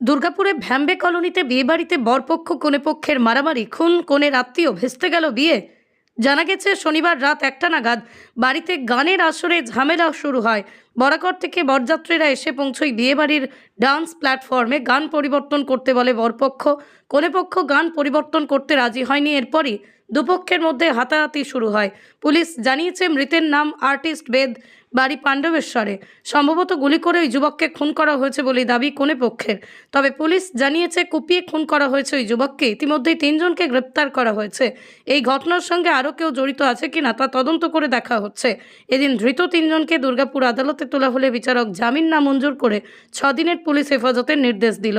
দুর্গাপুরে ভ্যাম্বে কলোনিতে বিয়েবাড়িতে বরপক্ষ কনেপক্ষের মারামারি, খুন, কনের আত্মীয় ভেস্তে গেল বিয়ে। জানা গেছে, শনিবার রাত একটা নাগাদ বাড়িতে গানের আসরে ঝামেলা শুরু হয়। বরাকর থেকে বরযাত্রীরা এসে পৌঁছয় বিয়েবাড়ির ডান্স প্ল্যাটফর্মে গান পরিবর্তন করতে বলে বরপক্ষ। কনেপক্ষ গান পরিবর্তন করতে রাজি হয়নি এরপরই। দুপক্ষের মধ্যে হাতাহাতি শুরু হয়। পুলিশ জানিয়েছে, মৃতের নাম আর্টিস্ট বেদ বাড়ি পাণ্ডবেশ্বরে। সম্ভবত গুলি করে ওই যুবককে খুন করা হয়েছে বলে দাবি কোনে পক্ষের। তবে পুলিশ জানিয়েছে, কুপিয়ে খুন করা হয়েছে ওই যুবককে। ইতিমধ্যেই তিনজনকে গ্রেপ্তার করা হয়েছে। এই ঘটনার সঙ্গে আরও কেউ জড়িত আছে কিনা তা তদন্ত করে দেখা হচ্ছে। এদিন ধৃত তিনজনকে দুর্গাপুর আদালতে তোলা হলে বিচারক জামিন না মঞ্জুর করে ছদিনের পুলিশ হেফাজতের নির্দেশ দিল।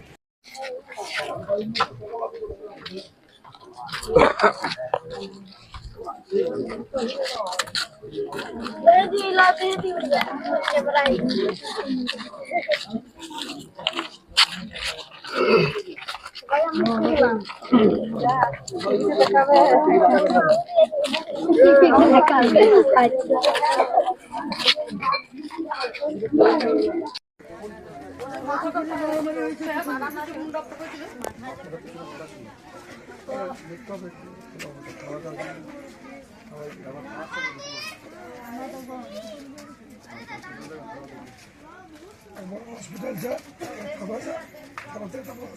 কি করে মারলো পিটিয়ে খুন নয় তো দেখুন না তাহলে না বলেছি ধ্যান সবাই এসে খবর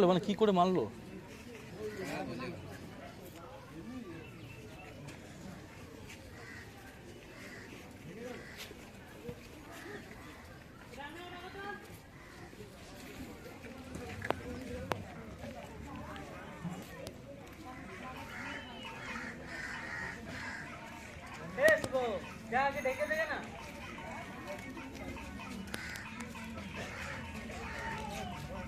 মিলেছে কি করে গেলে মানে দশটা ইনকাম একটু আমার ঘর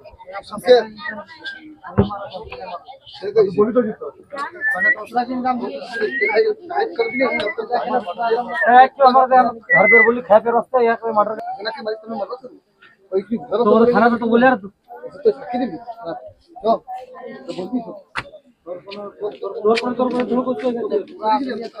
খারাপ তো বলে আর তো বলবি তো তোর কোনো তোর কোনো তোর কোনো